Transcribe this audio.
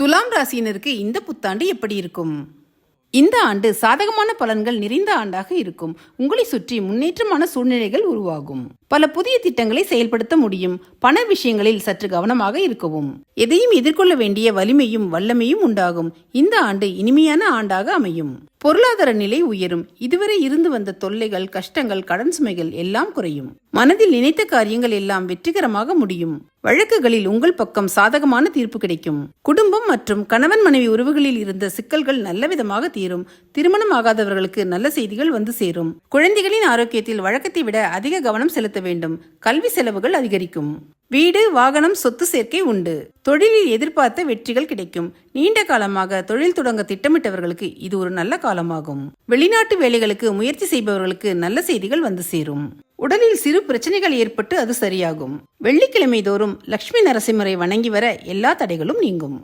துலாம் ராசியினருக்கு இந்த புத்தாண்டு எப்படி இருக்கும்? இந்த ஆண்டு சாதகமான பலன்கள் நிறைந்த ஆண்டாக இருக்கும். உங்களை சுற்றி முன்னேற்றமான சூழ்நிலைகள் உருவாகும். பல புதிய திட்டங்களை செயல்படுத்த முடியும். பண விஷயங்களில் சற்று கவனமாக இருக்கவும். எதையும் எதிர்கொள்ள வேண்டிய வலிமையும் வல்லமையும் உண்டாகும். இந்த ஆண்டு இனிமையான ஆண்டாக அமையும். பொருளாதார நிலை உயரும். இதுவரை இருந்து வந்த தொல்லைகள் கஷ்டங்கள் கடன் சுமைகள் எல்லாம் குறையும். மனதில் நினைத்த காரியங்கள் எல்லாம் வெற்றிகரமாக முடியும். வழக்குகளில் உங்கள் பக்கம் சாதகமான தீர்ப்பு கிடைக்கும். குடும்பம் மற்றும் கணவன் மனைவி உறவுகளில் இருந்த சிக்கல்கள் நல்ல விதமாக தீரும். திருமணம் ஆகாதவர்களுக்கு நல்ல செய்திகள் வந்து சேரும். குழந்தைகளின் ஆரோக்கியத்தில் வழக்கத்தை விட அதிக கவனம் செலுத்த வேண்டும். கல்வி செலவுகள் அதிகரிக்கும். வீடு வாகனம் சொத்து சேர்க்கை உண்டு. தொழிலில் எதிர்பார்த்த வெற்றிகள் கிடைக்கும். நீண்ட காலமாக தொழில் தொடங்க திட்டமிட்டவர்களுக்கு இது ஒரு நல்ல காலமாகும். வெளிநாட்டு வேலைகளுக்கு முயற்சி செய்பவர்களுக்கு நல்ல செய்திகள் வந்து சேரும். உடலில் சிறு பிரச்சனைகள் ஏற்பட்டு அது சரியாகும். வெள்ளிக்கிழமை தோறும் லட்சுமி நரசிம்மரை வணங்கி வர எல்லா தடைகளும் நீங்கும்.